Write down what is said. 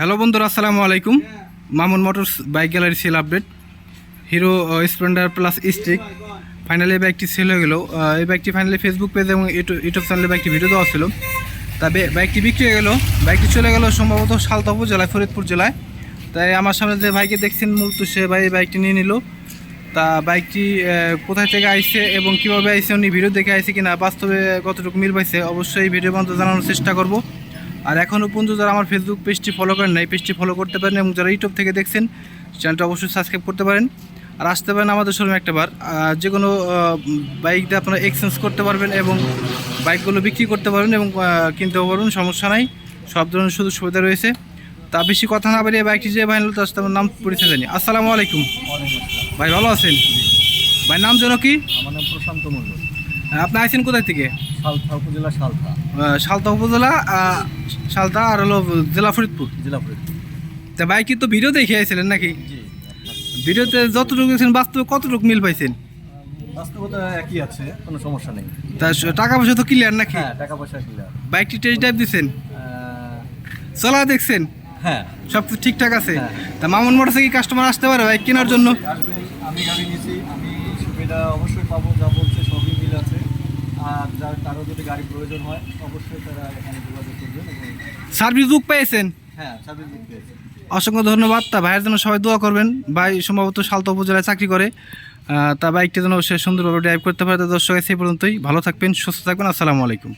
Hello বন্ধুরা, আসসালামু আলাইকুম। Mamun motors bike gallery sale update. Hero Splendor plus stick. Finally এই বাইকটি সেল হয়ে গেল। এই বাইকটি ফাইনালি ফেসবুক পেজ এবং ইউটিউব চ্যানেলে বাইকটি ভিডিও দেওয়া ছিল। তবে বাইকটি বিক্রি হয়ে গেল। বাইকটি চলে গেল সম্ভবত সালতা জেলায় ফরিদপুর জেলায়। তাই আমার সামনে যে ভাইকে দেখছেন মূলত সে ভাই এই বাইকটি নিয়ে নিল। তা বাইকটি কোথায় থেকে আইছে এবং কীভাবে আইছে, উনি ভিডিও দেখে আইছে কিনা, বাস্তবে কতটুকু মিল পাইছে, অবশ্যই ভিডিও পর্যন্ত জানানোর চেষ্টা করব। আর এখনও পর্যন্ত যারা আমার ফেসবুক পেজটি ফলো করেন নাই পেজটি ফলো করতে পারেন এবং যারা ইউটিউব থেকে দেখছেন চ্যানেলটা অবশ্যই সাবস্ক্রাইব করতে পারেন। আর আসতে পারেন আমাদের শোরুমে একটাবার আর যে কোনো বাইক দিয়ে আপনারা এক্সচেঞ্জ করতে পারবেন এবং বাইকগুলো বিক্রি করতে পারবেন এবং কিনতেও পারবেন সমস্যা নাই। সব ধরনের সুযোগ সুবিধা রয়েছে। তা বেশি কথা না বাড়িয়ে বাইকটি যে ভাই সাথে আমার নাম পরিচয় জানি। আসসালামু আলাইকুম। ভাই ভালো আছেন? ভাই নাম যেন কি? আমার নাম প্রশান্ত মণ্ডল। আপনি আইছেন কোথায় থেকে? সালথা উপজেলা সালথা। সালতা উপজেলা সালতা আর হলো জেলা ফরিদপুর। জেলা ফরিদপুর। তা বাইকটি তো ভিডিও দেখে আইছিলেন নাকি? ভিডিওতে যতটুকু দেখছেন বাস্তবে কতটুকু মিল পাইছেন? বাস্তবতা একই আছে কোনো সমস্যা নেই। তা টাকা পয়সা তো ক্লিয়ার নাকি? হ্যাঁ টাকা পয়সা ক্লিয়ার বাইকটি টেস্ট ড্রাইভ দিচ্ছেন চলা দেখছেন? হ্যাঁ। সব কিছু ঠিকঠাক আছে। হ্যাঁ। তা মামুন মোটরসে কি কাস্টমার আসতে পারে বাইক কেনার জন্য? আমি গাড়ি নিয়েছি আমি সুবিধা অবশ্যই পাবো যা বলছে সবই আর যার কারও যদি গাড়ি প্রয়োজন হয় অবশ্যই তারা এখানে যোগাযোগ করবেন এবং সার্ভিস বুক পেয়েছেন? হ্যাঁ সার্ভিস বুক পেয়েছে। অসংখ্য ধন্যবাদ। তা ভাইয়ের জন্য সবাই দোয়া করবেন। ভাই সম্ভবত সালতা উপজেলায় চাকরি করে। তা বাইকটি যেন সে সুন্দরভাবে ড্রাইভ করতে পারে। দর্শক সেই পর্যন্তই। ভালো থাকবেন সুস্থ থাকবেন। আসসালামু আলাইকুম।